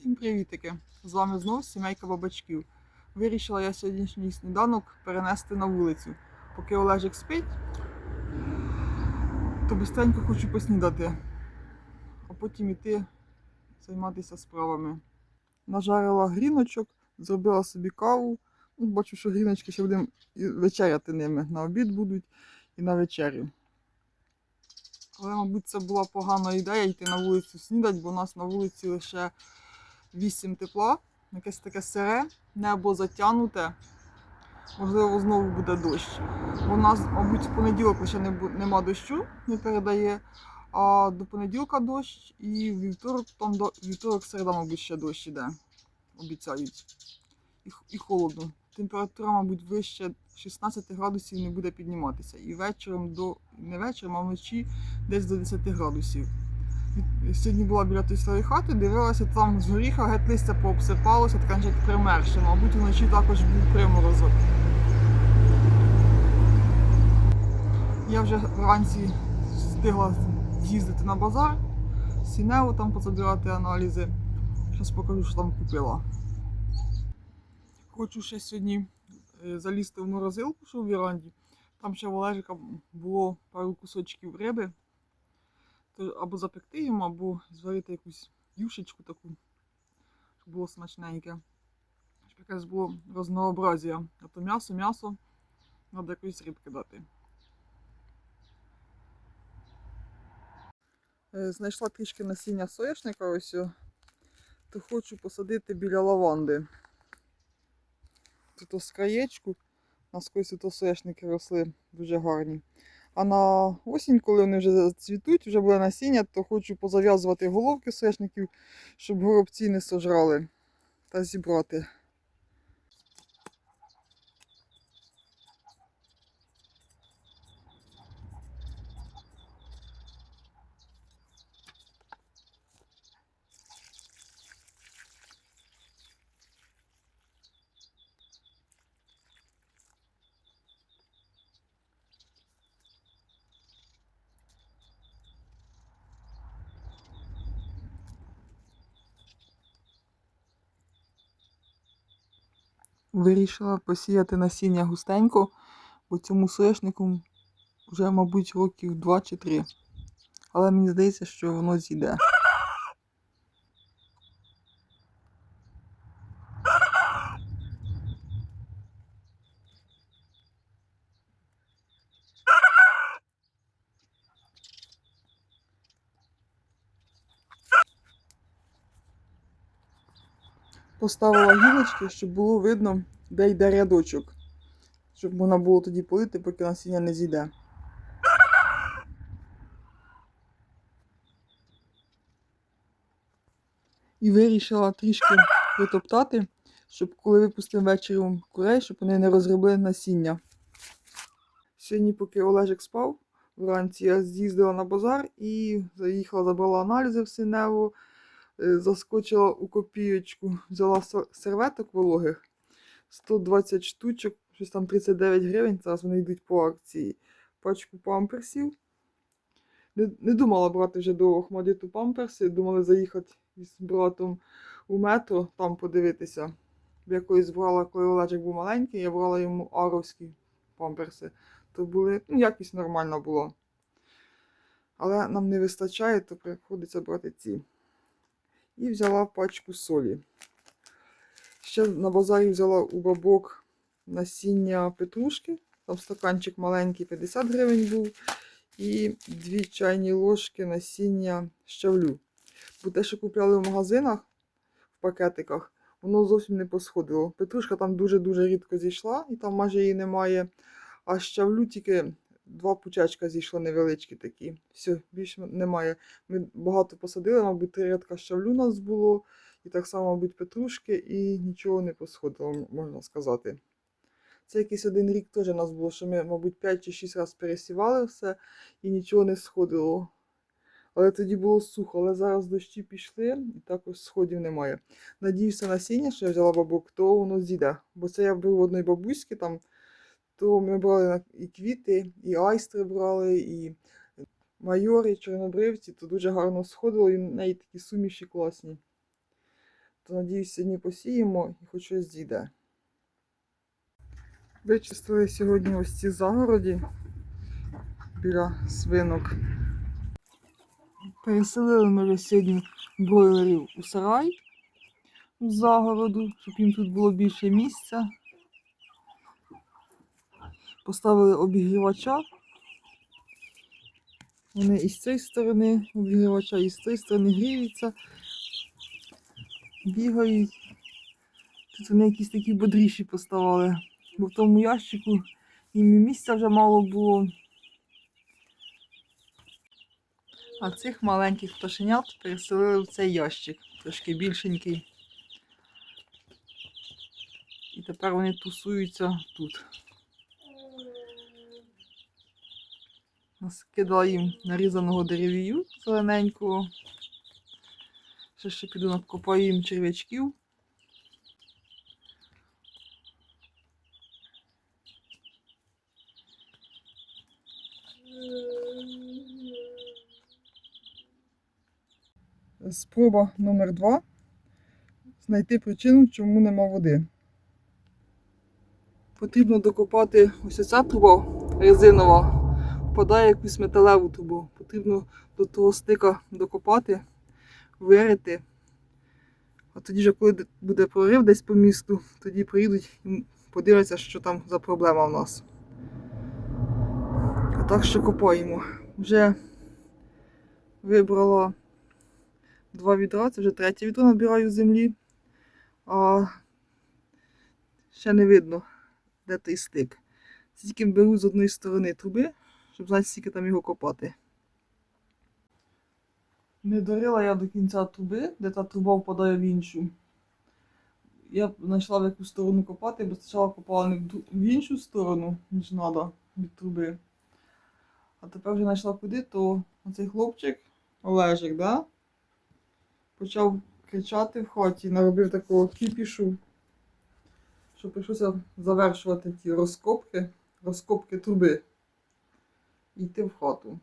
Всім привітики! З вами знов сімейка бабачків. Вирішила я сьогоднішній сніданок перенести на вулицю. Поки Олежик спить, то бистренько хочу поснідати, а потім іти займатися справами. Нажарила гріночок, зробила собі каву. Ну, бачу, що гріночки ще будемо вечеряти ними. На обід будуть і на вечерю. Але, мабуть, це була погана ідея йти на вулицю снідати, бо у нас на вулиці лише 8 тепла, якесь таке сире, небо затягнуте. Можливо, знову буде дощ. У нас, мабуть, в понеділок лише не нема дощу, не передає. А до понеділка дощ і вівторок, там до вівторок, середа, мабуть, ще дощ іде. Обіцяють. І, і холодно. Температура, мабуть, вище 16 градусів не буде підніматися. І вечором до не вечором, а вночі десь до 10 градусів. Сьогодні була біля тої своєї хати, дивилася, там з горіха геть листя пообсипалося, така як примерше. Мабуть, вночі також був приморозок. Я вже вранці встигла з'їздити на базар, сінево там позабирати аналізи. Зараз покажу, що там купила. Хочу ще сьогодні е, залізти в морозилку, що в віранді. Там ще в Олежика було пару кусочків риби. То або запекти йому, або зварити якусь юшечку таку, щоб було смачненьке. Щоб якесь було рознообразія. А то м'ясо, м'ясо, треба якоїсь рибки дати. Е, Знайшла трішки насіння соняшника ось. То хочу посадити біля лаванди. Тут ось краєчку. У нас колись тут соняшники росли дуже гарні. А на осінь, коли вони вже зацвітуть, вже буде насіння, то хочу позав'язувати головки сешників, щоб горобці не сожрали та зібрати. Вирішила посіяти насіння густенько, бо цьому соняшнику вже, мабуть, років 2 чи 3. Але мені здається, що воно зійде. Поставила гілочки, щоб було видно, де йде рядочок. Щоб можна було тоді полити, поки насіння не зійде. І вирішила трішки притоптати, щоб коли випустимо ввечері курей, щоб вони не розробили насіння. Сьогодні, поки Олежик спав, вранці я з'їздила на базар і заїхала, забрала аналізи в Синеву, заскочила у копієчку, взяла серветок вологих 120 штучок, щось там 39 гривень, зараз вони йдуть по акції. Пачку памперсів. Не, не думала брати вже до Охмадиту памперси, думали заїхати із братом у метро, там подивитися. Бо Я колись брала, коли Олежик був маленький, я брала йому аровські памперси. То були, ну, якість нормальна була. Але нам не вистачає, то приходиться брати ці. І взяла пачку солі. Ще на базарі взяла у бабок насіння петрушки. Там стаканчик маленький, 50 гривень був. І дві чайні ложки насіння щавлю. Бо те, що купляли в магазинах в пакетиках, воно зовсім не посходило. Петрушка там дуже-дуже рідко зійшла, і там майже її немає. А щавлю тільки два пучечка зійшло невеличкі такі. Все, більше немає. Ми багато посадили, мабуть, три рядка щавлю у нас було. І так само, мабуть, петрушки, і нічого не посходило, можна сказати. Це якийсь один рік теж у нас було, що ми, мабуть, 5 чи 6 разів пересівали все і нічого не сходило. Але тоді було сухо, але зараз дощі пішли і також сходів немає. Надіюся, насіння, що я взяла бабок, то воно зійде. Бо це я беру в одної бабуськи там, то ми брали і квіти, і айстри брали, і майори, і чорнобривці, то дуже гарно сходило, і в неї такі суміші класні. То надіюсь, сьогодні посіємо і хоч щось зійде. Вичистили сьогодні ось ці загороді біля свинок. Переселили ми вже сьогодні бройлерів у сарай у загороду, щоб їм тут було більше місця. Поставили обігрівача. Вони і з цієї сторони обігрівача, і з цієї сторони гріються, бігають. Тут вони якісь такі бодріші поставали. Бо в тому ящику їм і місця вже мало було. А цих маленьких пташенят переселили в цей ящик, трошки більшенький. І тепер вони тусуються тут. Скидала їм нарізаного деревію зелененького. Ще ще піду накопаю їм черв'ячків. Спроба номер два. Знайти причину, чому нема води. Потрібно докопати ось ця труба резинова, впадає якусь металеву трубу. Потрібно до того стика докопати, вирити. А тоді вже, коли буде прорив десь по місту, тоді приїдуть і подивляться, що там за проблема в нас. А так що копаємо. Вже вибрала два відра, це вже третє відро набираю землі. А ще не видно, де той стик. Тільки беру з одної сторони труби, щоб знати, скільки там його копати. Не дорила я до кінця труби, де та труба впадає в іншу. Я знайшла в яку сторону копати, бо спочатку копала не в іншу сторону, ніж треба від труби. А тепер вже знайшла куди, то оцей хлопчик, Олежик, да? почав кричати в хаті, наробив такого кіпішу, що прийшлося завершувати ті розкопки, розкопки труби йти в хату.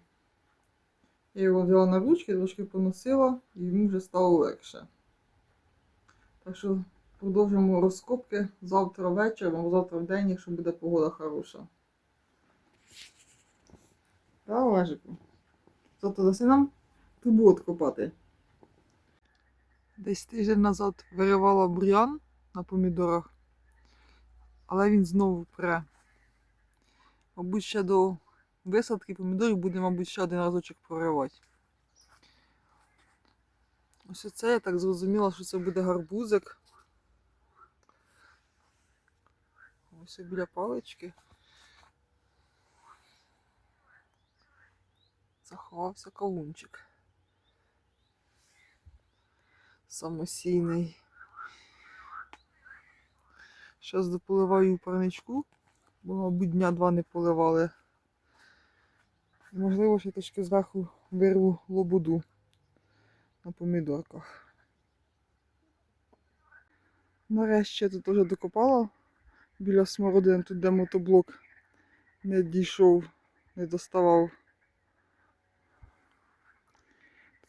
Я його взяла на ручки, трошки поносила, і йому вже стало легше. Так що продовжимо розкопки завтра вечором або завтра в день, якщо буде погода хороша. Так, Олежику? Завтра даси нам трубу откопати. Десь тиждень назад виривала бур'ян на помідорах, але він знову пре. Мабуть, ще до висадки помідорів буде, мабуть, ще один разочок проривати. Ось оце я так зрозуміла, що це буде гарбузик. Ось біля палички. Заховався кавунчик. Самосійний. Зараз дополиваю парничку, бо, мабуть, дня два не поливали. Можливо, ще трішки зверху вирву лободу на помідорках. Нарешті я тут вже докопала біля смородин, тут де мотоблок не дійшов, не доставав.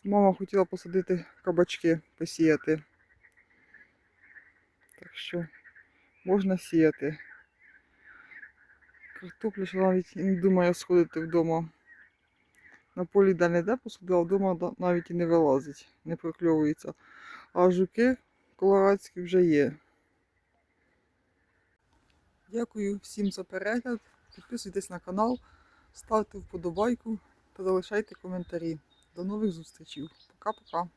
Мама хотіла посадити кабачки, посіяти. Так що можна сіяти. Картопля ще навіть і не думає сходити вдома. На полі де не де а вдома навіть і не вилазить, не прокльовується. А жуки колорадські вже є. Дякую всім за перегляд. Підписуйтесь на канал, ставте вподобайку та залишайте коментарі. До нових зустрічей. Пока-пока.